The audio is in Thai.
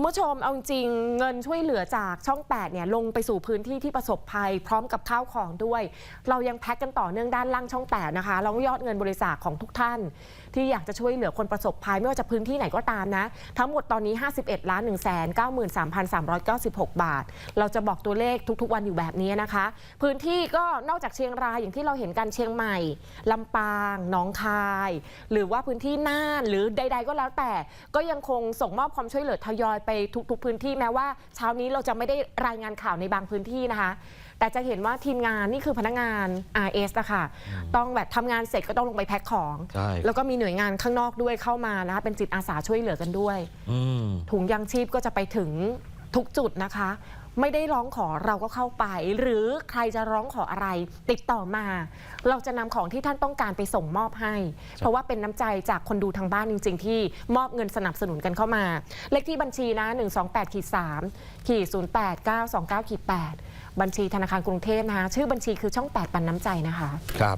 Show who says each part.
Speaker 1: คุณผู้ชมเอาจริงเงินช่วยเหลือจากช่อง8เนี่ยลงไปสู่พื้นที่ที่ประสบภัย พร้อมกับข้าวของด้วย เรายังแพ็กกันต่อเนื่องด้านล่างช่อง8นะคะแล้วยอดเงินบริจาคของทุกท่าน ที่อยากจะช่วยเหลือคนประสบภัยไม่ว่าจะพื้นที่ไหนก็ตามนะ ทั้งหมดตอนนี้ 51ล้าน1 9 3 3 9 6 บาท เราจะบอกตัวเลขทุกๆ วันอยู่แบบนี้นะคะ พื้นที่ก็นอกจากเชียงรายอย่างที่เราเห็นกันเชียงใหม่ลำปางหนองคาย หรือว่าพื้นที่น่านหรือใด ๆ ก็แล้วแต่ ก็ยังคงส่งมอบความช่วยเหลือทยอยไปทุกๆพื้นที่แม้ว่า เช้านี้เราจะไม่ได้รายงานข่าวในบางพื้นที่นะคะ แต่จะเห็นว่าทีมงานนี่คือพนักงาน RS นะคะต้องแบบทำงานเสร็จก็ต้องลงไปแพ็คของ
Speaker 2: ใช่
Speaker 1: แล้วก็มีหน่วยงานข้างนอกด้วยเข้ามานะคะเป็นจิตอาสาช่วยเหลือกันด้วย
Speaker 2: อืม
Speaker 1: ถุงยางชีพก็จะไปถึงทุกจุดนะคะ ไม่ได้ร้องขอเราก็เข้าไป หรือใครจะร้องขออะไร ติดต่อมา เราจะนำของที่ท่านต้องการไปส่งมอบให้ เพราะว่าเป็นน้ำใจจากคนดูทางบ้านจริง ๆ ที่มอบเงินสนับสนุนกันเข้ามา เลขที่บัญชีนะ 128ขีด3ขีด08929ขีด8บัญชีธนาคารกรุงเทพนะคะชื่อบัญชีคือช่อง 8 ปันน้ำใจนะคะ
Speaker 2: ครับ